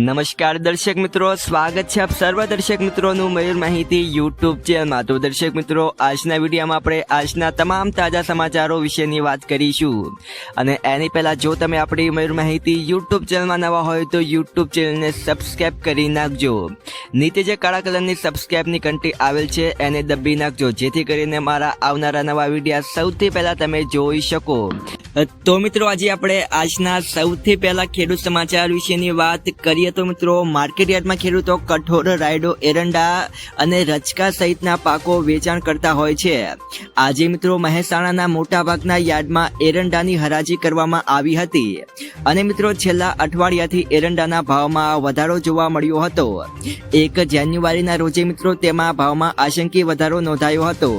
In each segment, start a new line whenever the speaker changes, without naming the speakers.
નમસ્કાર દર્શક મિત્રો, સ્વાગત છે આપ સર્વ દર્શક મિત્રોનું મયુર માહિતી યુટ્યુબ ચેનલમાં તો દર્શક મિત્રો, આજના વિડીયોમાં આપણે આજના તમામ તાજા સમાચારો વિશેની વાત કરીશું. અને એની પહેલાં જો તમે આપણી મયુર માહિતી યુટ્યુબ ચેનલમાં નવા હોય તો યુટ્યુબ ચેનલને સબસ્ક્રાઈબ કરી નાખજો. નીચે જે કાળા કલરની સબસ્ક્રાઈબની ઘંટી આવેલ છે, એને દબી નાખજો. જેથી કરીને મારા આવનારા નવા વિડીયા સૌથી પહેલાં તમે જોઈ શકો. તો મિત્રો આજે આપણે આજના સૌથી પહેલા ખેડૂત સમાચાર વિશેની વાત કરીએ તો મિત્રો માર્કેટ યાર્ડમાં ખેડૂતો કઠોર રાયડો, એરંડા અને રચકા સહિતના પાકો વેચાણ કરતા હોય છે. આજે મિત્રો મહેસાણાના મોટા ભાગના યાર્ડમાં એરંડાની હરાજી કરવામાં આવી હતી. અને મિત્રો છેલ્લા અઠવાડિયાથી એરંડાના ભાવમાં વધારો જોવા મળ્યો હતો. એક જાન્યુઆરીના રોજે મિત્રો તેમાં ભાવમાં આશંકી વધારો નોંધાયો હતો.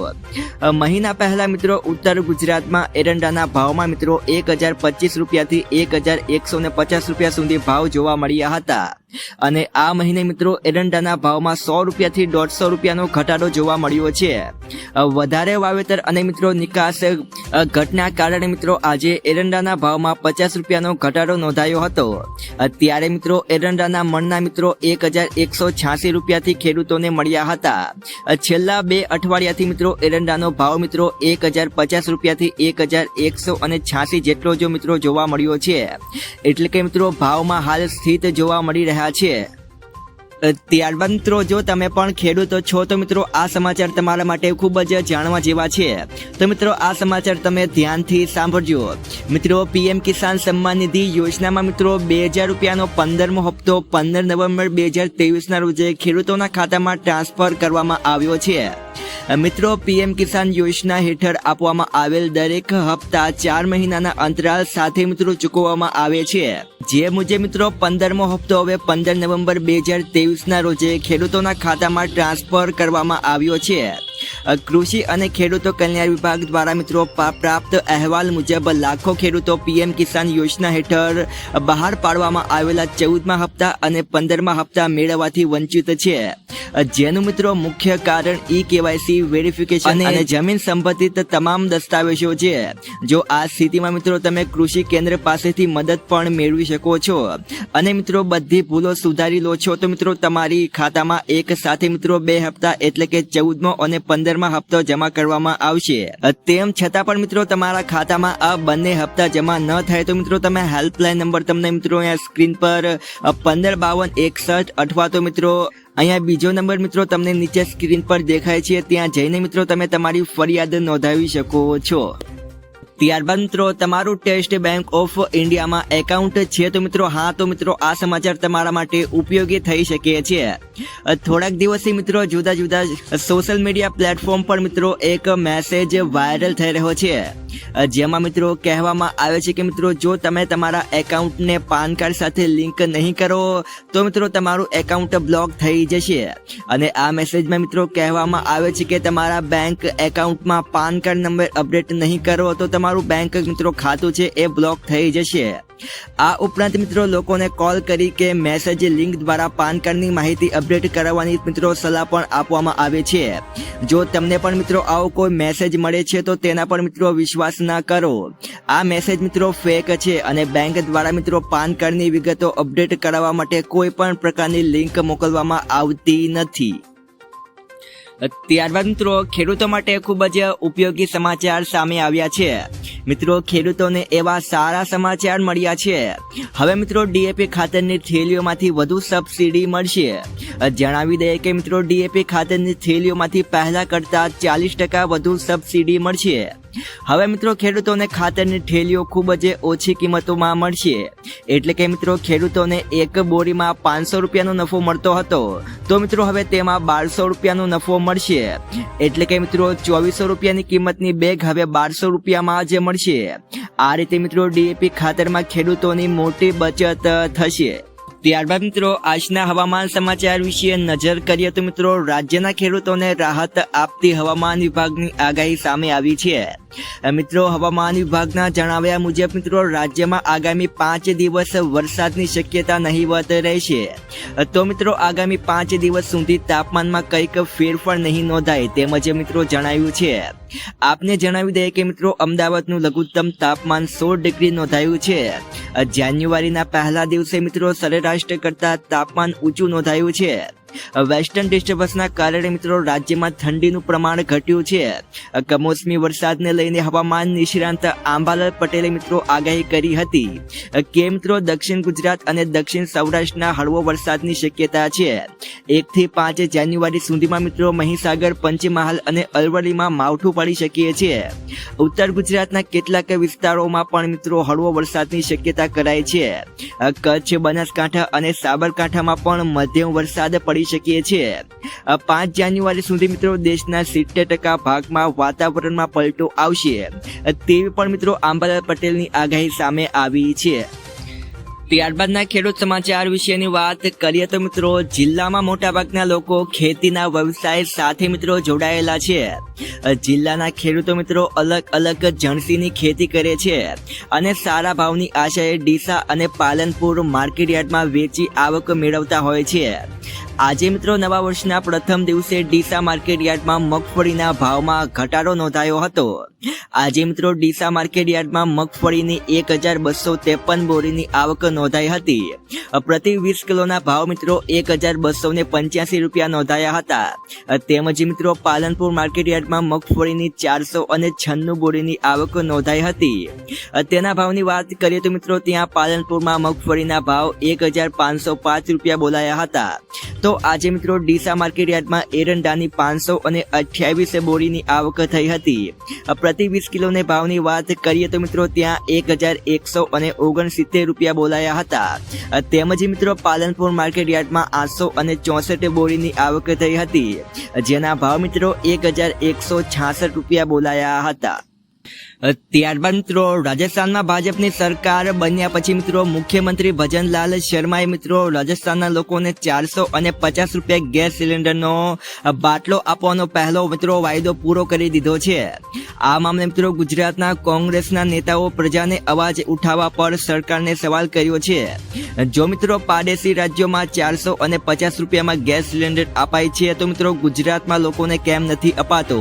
મહિના પહેલા મિત્રો ઉત્તર ગુજરાતમાં એરંડાના ભાવમાં મિત્રો એક હજાર પચીસ રૂપિયાથી એક હજાર એકસો ને પચાસ રૂપિયા સુધી ભાવ જોવા મળ્યા હતા. અને આ મહિને મિત્રો એરંડાના ભાવમાં સો રૂપિયાથી દોઢસો રૂપિયાનો ઘટાડો જોવા મળ્યો છે. વધારે વાવેતર અને મિત્રો નિકાસ ઘટના કારણે મિત્રો આજે એરંડાના ભાવમાં પચાસ રૂપિયાનો ઘટાડો નોંધાયો હતો. ત્યારે મિત્રો એરંડાના મણના મિત્રો એક હજાર એકસો છ્યાસી રૂપિયાથી ખેડૂતોને મળ્યા હતા. છેલ્લા બે અઠવાડિયાથી મિત્રો એરંડાનો ભાવ મિત્રો એક હજાર પચાસ રૂપિયાથી એક હજાર એકસો અને છ્યાસી જેટલો જો મિત્રો જોવા મળ્યો છે. એટલે કે મિત્રો ભાવમાં હાલ સ્થિત જોવા મળી રહ્યા છે. અ, ત્યારબાદ મિત્રો જો તમે પણ ખેડૂતો છો તો મિત્રો આ સમાચાર તમારા માટે ખૂબ જ જાણવા જેવા છે. તો મિત્રો આ સમાચાર તમે ધ્યાનથી સાંભળજો. મિત્રો પીએમ કિસાન સન્માન નિધિ યોજનામાં મિત્રો બે હજાર રૂપિયાનો પંદરમો હપ્તો પંદર નવેમ્બર બે હજાર તેવીસના રોજે ખેડૂતોના ખાતામાં ટ્રાન્સફર કરવામાં આવ્યો છે. મિત્રો, પીએમ કિસાન યોજના હેઠળ આપવામાં આવેલ દરેક હપ્તા ચાર મહિનાના અંતરાલ સાથે, મિત્રો, ચૂકવવામાં આવે છે. જે મુજબ, મિત્રો, પંદરમો હપ્તો હવે પંદર નવેમ્બર બે હજાર તેવીસના રોજે ખેડૂતોના ખાતામાં ટ્રાન્સફર કરવામાં આવ્યો છે. કૃષિ અને ખેડૂતો કલ્યાણ વિભાગ દ્વારા મિત્રો પ્રાપ્ત અહેવાલ મુજબ લાખો ખેડૂતો પીએમ કિસાન યોજના હેઠળ બહાર પાડવામાં આવેલા ચૌદમા હપ્તા અને પંદરમા હપ્તા મેળવવાથી વંચિત છે. જેનું મિત્રો મુખ્ય કારણ ઈ કેવાયસી વેરિફિકેશન અને જમીન સંબંધિત તમામ દસ્તાવેજો છે. જો આ સ્થિતિમાં મિત્રો તમે કૃષિ કેન્દ્ર પાસેથી મદદ પણ મેળવી શકો છો. અને મિત્રો બધી ભૂલો સુધારી લો છો તો મિત્રો તમારી ખાતામાં એક સાથે મિત્રો બે હપ્તા એટલે કે ચૌદમો અને પંદરમા હપ્તો જમા કરવામાં આવશે. તેમ છતાં પણ મિત્રો તમારા ખાતામાં આ બંને હપ્તા જમા ન થાય તો મિત્રો તમે હેલ્પલાઇન નંબર તમને મિત્રો અહીંયા સ્ક્રીન પર પંદર બાવન એકસઠ અથવા તો મિત્રો અહીંયા બીજો નંબર મિત્રો તમને નીચે સ્ક્રીન પર દેખાય છે. ત્યાં જઈને મિત્રો તમે તમારી ફરિયાદ નોંધાવી શકો છો. ત્યારબાદ મિત્રો, તમારું ટેસ્ટ બેંક ઓફ ઇન્ડિયામાં એકાઉન્ટ છે તો મિત્રો, હા, તો મિત્રો, આ સમાચાર તમારા માટે ઉપયોગી થઈ શકે છે. થોડાક દિવસથી મિત્રો, જુદા જુદા સોશિયલ મીડિયા પ્લેટફોર્મ પર મિત્રો, એક મેસેજ વાયરલ થઈ રહ્યો છે. જેમાં મિત્રો, કહેવામાં આવે છે કે મિત્રો, જો તમે તમારા એકાઉન્ટને પાન કાર્ડ સાથે લિંક નહીં કરો, તો મિત્રો, તમારું એકાઉન્ટ બ્લોક થઈ જશે. અને આ મેસેજમાં મિત્રો, કહેવામાં આવે છે કે તમારા બેંક એકાઉન્ટમાં પાન કાર્ડ નંબર અપડેટ નહીં કરો, તો તમારું બેંક મિત્રો ખાતું છે, એ બ્લોક થઈ જશે. આ ઉપરાંત મિત્રો લોકોને કોલ કરી કે મેસેજ લિંક દ્વારા પાન કાર્ડની માહિતી અપડેટ કરાવવાની મિત્રો સલાહ પણ આપવામાં આવે છે. જો તમને પણ મિત્રો આવો કોઈ મેસેજ મળે છે, તો તેના પર મિત્રો વિશ્વાસ ના કરો. આ મેસેજ મિત્રો ફેક છે અને બેંક દ્વારા મિત્રો પાન કાર્ડની વિગતો અપડેટ કરાવવા માટે કોઈ પણ પ્રકારની લિંક મોકલવામાં આવતી નથી. ત્યારબાદ મિત્રો, ખેડૂતો માટે ખૂબ જ ઉપયોગી સમાચાર સામે આવ્યા છે. મિત્રો, ખેડૂતોને એવા સારા સમાચાર મળ્યા છે. હવે મિત્રો, ડીએપી ખાતરની થેલીઓમાંથી વધુ સબસિડી મળશે. જણાવી દઈએ કે મિત્રો, ડીએપી ખાતરની થેલીઓમાંથી પહેલા કરતા ચાલીસ ટકા વધુ સબસિડી મળશે. હવે મિત્રો, ખેડૂતોને ખાતરની ઠેલીઓ ખૂબ જ ઓછી કિંમતોમાં મળશે. એટલે કે મિત્રો, ખેડૂતોને એક બોરીમાં પાંચસો રૂપિયાનો નફો મળતો હતો. તો મિત્રો, હવે તેમાં બારસો રૂપિયાનો નફો મળશે. એટલે કે મિત્રો, ચોવીસો રૂપિયાની કિંમતની બેગ હવે બારસો રૂપિયામાં જ મળશે. આ રીતે મિત્રો, ડીએપી ખાતરમાં ખેડૂતોની મોટી બચત થશે. ત્યારબાદ મિત્રો, આજના હવામાન સમાચાર વિશે નજર કરીએ તો મિત્રો, રાજ્યના ખેડૂતોને રાહત આપતી હવામાન વિભાગની આગાહી સામે આવી છે. મિત્રો, હવામાન વિભાગના જણાવ્યા મુજબ, મિત્રો, રાજ્યમાં આગામી પાંચ દિવસ વરસાદની શક્યતા નહીવત રહેશે તો, મિત્રો, આગામી પાંચ દિવસ સુધી તાપમાનમાં કંઈક ફેરફાર નહીં નોંધાય તેમજ, મિત્રો, જણાવ્યું છે. આપને જણાવી દઈએ કે, મિત્રો, અમદાવાદનું લઘુત્તમ તાપમાન સોળ ડિગ્રી નોંધાયું છે. જાન્યુઆરીના પહેલા દિવસે, મિત્રો, સરેરાશ કરતા તાપમાન ઊંચું નોંધાયું છે. વેસ્ટર્ન ડિસ્ટર્બન્સના કારણે મિત્રો રાજ્યમાં ઠંડીનું પ્રમાણ ઘટ્યું છે. કમોસમી વરસાદને લઈને હવામાન નિષ્ણાંત આંબાલાલ પટેલે મિત્રો આગાહી કરી હતી. કે મિત્રો દક્ષિણ ગુજરાત અને દક્ષિણ સૌરાષ્ટ્રના હળવો વરસાદની શક્યતા છે. એક થી પાંચ જાન્યુઆરી સુધીમાં મિત્રો મહીસાગર, પંચમહાલ અને અરવલ્લીમાં માવઠું પડી શકીએ છીએ ઉત્તર ગુજરાતના કેટલાક વિસ્તારોમાં પણ મિત્રો હળવો વરસાદની શક્યતા કરાય છે. કચ્છ, બનાસકાંઠા અને સાબરકાંઠામાં પણ મધ્યમ વરસાદ પડી શકે છીએ. પાંચ જાન્યુઆરી સુધી મિત્રો દેશના સિત્તેર ટકા ભાગમાં વાતાવરણમાં પલટો આવશે. તેવી પણ મિત્રો આંબાલાલ પટેલની આગાહી સામે આવી છે. ત્યારબાદના ખેડૂત સમાચાર વિશેની વાત કરીએ તો મિત્રો જિલ્લામાં મોટાભાગના લોકો ખેતીના વ્યવસાય સાથે મિત્રો જોડાયેલા છે. જિલ્લાના ખેડૂતો મિત્રો અલગ અલગ જણસીની ખેતી કરે છે. અને સારા ભાવની આશાએ ડીસા અને પાલનપુર માર્કેટયાર્ડમાં વેચી આવક મેળવતા હોય છે. આજે મિત્રો નવા વર્ષના પ્રથમ દિવસે ડીસા માર્કેટ યાર્ડમાં મગફળીના ભાવમાં ઘટાડો નોંધાયો હતો. આજે મિત્રો ડીસા માર્કેટ યાર્ડમાં મગફળીની એક હજાર બસો ત્રેપન બોરીની આવક નોંધાઈ હતી. પ્રતિ વીસ કિલોના ભાવ મિત્રો એક હજાર બસો ને પંચ્યાસી રૂપિયા નોંધાયા હતા. તેમજ મિત્રો પાલનપુર માર્કેટ યાર્ડમાં મગફળીની ચારસો અને છન્નું બોરીની આવક નોંધાઈ હતી. તેના ભાવની વાત કરીએ તો મિત્રો ત્યાં પાલનપુરમાં મગફળીના ભાવ એક હજાર પાંચસો પાંચ રૂપિયા બોલાયા હતા. તો આજે મિત્રો ડીસા માર્કેટ યાર્ડમાં એરંડાની પાંચસો અને અઠ્યાવીસ બોરીની આવક થઈ હતી. પ્રતિ વીસ કિલોને ભાવની વાત કરીએ તો મિત્રો ત્યાં એક હજાર એકસો અને ઓગણસિત્તેર રૂપિયા બોલાયા હતા. તેમજ મિત્રો પાલનપુર માર્કેટ આઠસો અને ચોસઠ બોરીની આવક થઈ હતી. જેના ભાવ મિત્રો એક હજાર એકસો છાસઠ રૂપિયા બોલાયા હતા. ત્યારબાદ મિત્રો રાજસ્થાનમાં ભાજપની સરકાર બન્યા પછી મિત્રો મુખ્યમંત્રી ભજનલાલ શર્માએ મિત્રો રાજસ્થાનના લોકોને ચારસો અને પચાસ રૂપિયા ગેસ સિલિન્ડરનો બાટલો આપવાનો પહેલો મિત્રો વાયદો પૂરો કરી દીધો છે. આ મામલે મિત્રો ગુજરાતના કોંગ્રેસના નેતાઓ પ્રજાને અવાજ ઉઠાવવા પર સરકારને સવાલ કર્યો છે. જો મિત્રો પાડેસી રાજ્યોમાં ચારસો અને પચાસ રૂપિયામાં ગેસ સિલિન્ડર અપાય છે તો મિત્રો ગુજરાતમાં લોકોને કેમ નથી અપાતો?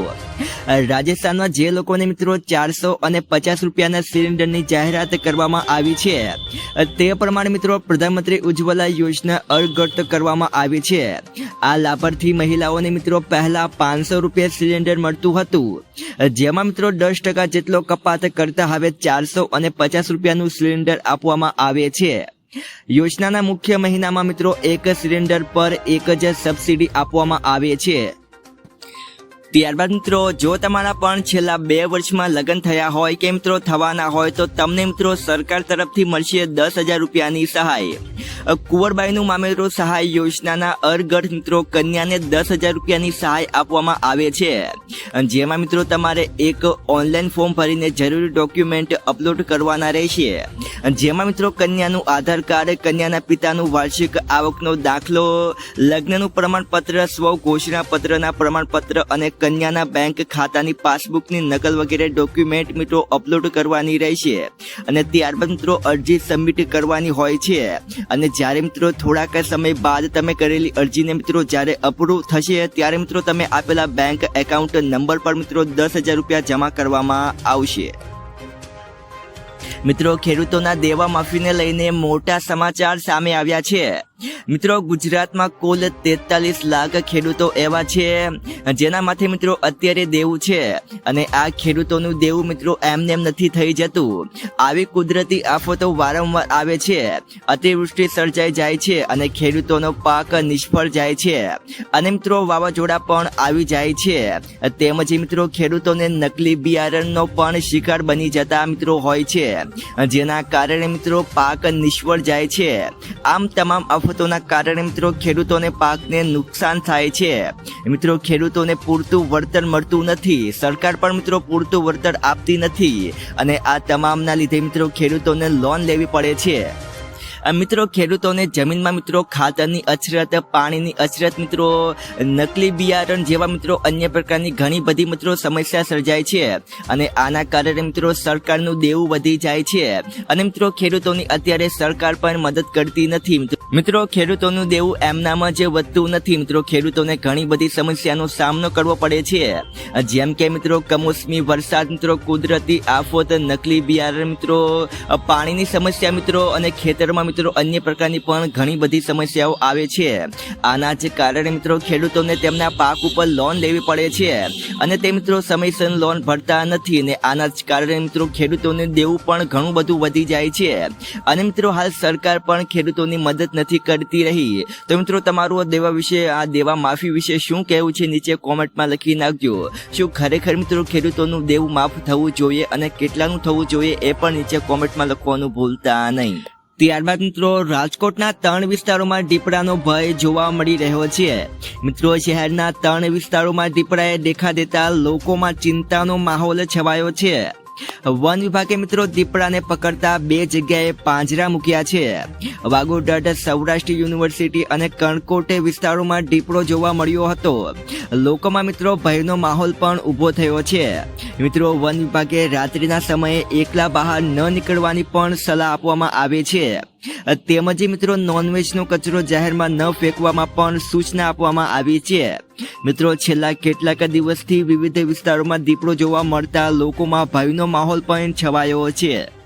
રાજસ્થાનમાં જે લોકોને મિત્રો ચારસો અને પચાસ રૂપિયાના સિલિન્ડરની જાહેરાત કરવામાં આવી છે તે પ્રમાણે મિત્રો પ્રધાનમંત્રી ઉજ્જવલા યોજના અર્ગત કરવામાં આવી છે. આ લાભાર્થી મહિલાઓને મિત્રો પહેલા પાંચસો રૂપિયા સિલિન્ડર મળતું હતું. જેમાં મિત્રો દસ ટકા જેટલો કપાત કરતા હવે ચારસો અને પચાસ રૂપિયાનું સિલિન્ડર આપવામાં આવે છે. યોજનાના મુખ્ય મહિનામાં મિત્રો એક સિલિન્ડર પર એક જ સબસિડી આપવામાં આવે છે. ત્યારબાદ મિત્રો, જો તમારા પણ છેલ્લા બે વર્ષમાં લગ્ન થયા હોય કે મિત્રો થવાના હોય, તો તમને મિત્રો સરકાર તરફથી મળશે દસ હજાર રૂપિયાની સહાય. કુંવરબાઈનું મામેરું સહાય યોજનાના અર્ગઢ મિત્રો કન્યાને દસ હજાર રૂપિયાની સહાય આપવામાં આવે છે. જેમાં મિત્રો તમારે એક ઓનલાઈન ફોર્મ ભરીને જરૂરી ડોક્યુમેન્ટ અપલોડ કરવાના રહેશે. જેમાં મિત્રો કન્યાનું આધાર કાર્ડ, કન્યાના પિતાનું વાર્ષિક આવકનો દાખલો, લગ્નનું પ્રમાણપત્ર, સ્વ ઘોષણા પત્રના પ્રમાણપત્ર અને કન્યાના બેંક ખાતાની પાસબુકની નકલ વગેરે ડોક્યુમેન્ટ મિત્રો અપલોડ કરવાની રહેશે. અને ત્યારબાદ મિત્રો અરજી સબમિટ કરવાની હોય છે. અને જ્યારે મિત્રો થોડાક સમય બાદ તમે કરેલી અરજીને મિત્રો જ્યારે અપ્રૂવ થશે, ત્યારે મિત્રો તમે આપેલા બેંક એકાઉન્ટ નંબર પર મિત્રો દસ હજાર રૂપિયા જમા કરવામાં આવશે. મિત્રો ખેડૂતોના દેવા માફીને લઈને મોટા સમાચાર સામે આવ્યા છે. મિત્રો, ગુજરાતમાં કુલ તેતાલીસ લાખ ખેડૂતો એવા છે, જેના માથે મિત્રો અત્યારે દેવું છે. અને આ ખેડૂતોનું દેવું મિત્રો એમને એમ નથી થઈ જતું. આવી કુદરતી આફતો વારંવાર આવે છે. અતિવૃષ્ટિ સર્જાઈ જાય છે અને ખેડૂતોનો પાક નિષ્ફળ જાય છે. અને મિત્રો, વાવાઝોડા પણ આવી જાય છે. તેમજ મિત્રો, ખેડૂતોને નકલી બિયારણનો પણ શિકાર બની જતા મિત્રો હોય છે. જેના કારણે મિત્રો પાક નિષ્ફળ જાય છે. આમ તમામ આફતોના કારણે મિત્રો ખેડૂતોને પાકને નુકસાન થાય છે. મિત્રો ખેડૂતોને પૂરતું વળતર મળતું નથી. સરકાર પણ મિત્રો પૂરતું વળતર આપતી નથી. અને આ તમામના લીધે મિત્રો ખેડૂતોને લોન લેવી પડે છે. મિત્રો, ખેડૂતોને જમીનમાં મિત્રો ખાતરની અછરત પાણીની અછરત મિત્રો, નકલી બિયારણ જેવા મિત્રો અન્ય પ્રકારની ઘણી બધી મિત્રો સમસ્યા સર્જાય છે. અને આના કારણે મિત્રો સરકારનું દેવું વધી જાય છે. અને મિત્રો, ખેડૂતોની અત્યારે સરકાર પણ મદદ કરતી નથી. મિત્રો. ખેડૂતોનું દેવું એમનામાં જે વધતું નથી. મિત્રો, ખેડૂતોને ઘણી બધી સમસ્યાનો સામનો કરવો પડે છે. જેમ કે મિત્રો, કમોસમી વરસાદ, મિત્રો, કુદરતી આફત, નકલી બિયારણ, મિત્રો પાણીની સમસ્યા મિત્રો અને ખેતરમાં મિત્રો, અન્ય પ્રકારની પણ ઘણી બધી સમસ્યાઓ આવે છે. આના જ કારણે મિત્રો, ખેડૂતોને તેમના પાક ઉપર લોન લેવી પડે છે. અને તે મિત્રો, સમયસર લોન ભરતા નથી અને આના જ કારણે મિત્રો, ખેડૂતોને દેવું પણ ઘણું બધું વધી જાય છે. અને મિત્રો, હાલ સરકાર પણ ખેડૂતોની મદદ નથી કરતી રહી. તો મિત્રો, તમારું દેવા વિશે, આ દેવા માફી વિશે શું કહેવું છે, નીચે કોમેન્ટમાં લખી નાખજો. શું ખરેખર મિત્રો, ખેડૂતોનું દેવું માફ થવું જોઈએ અને કેટલાનું થવું જોઈએ, એ પણ નીચે કોમેન્ટમાં લખવાનું ભૂલતા નહીં. ત્યારબાદ મિત્રો, રાજકોટના ત્રણ વિસ્તારોમાં દીપડાનો ભય જોવા મળી રહ્યો છે. મિત્રો, શહેરના ત્રણ વિસ્તારોમાં દીપડાએ દેખા દેતા લોકોમાં ચિંતાનો માહોલ છવાયો છે. વન વિભાગે મિત્રો દીપડાને પકડતા બે જગ્યાએ પાંજરા મૂક્યા છે. વાગોડટ સૌરાષ્ટ્ર યુનિવર્સિટી અને કણકોટે વિસ્તારોમાં દીપડો જોવા મળ્યો હતો. લોકોમાં મિત્રો ભયનો માહોલ પણ ઊભો થયો છે. મિત્રો વન વિભાગે રાત્રિના સમયે એકલા બહાર ન નીકળવાની પણ સલાહ આપવામાં આવે છે. તેમજ મિત્રો નોનવેજનો કચરો જાહેરમાં ન ફેંકવામાં પણ સૂચના આપવામાં આવી છે. મિત્રો, છેલ્લા કેટલાક દિવસથી વિવિધ વિસ્તારોમાં દીપડો જોવા મળતા લોકોમાં ભયનો માહોલ પણ છવાયો છે.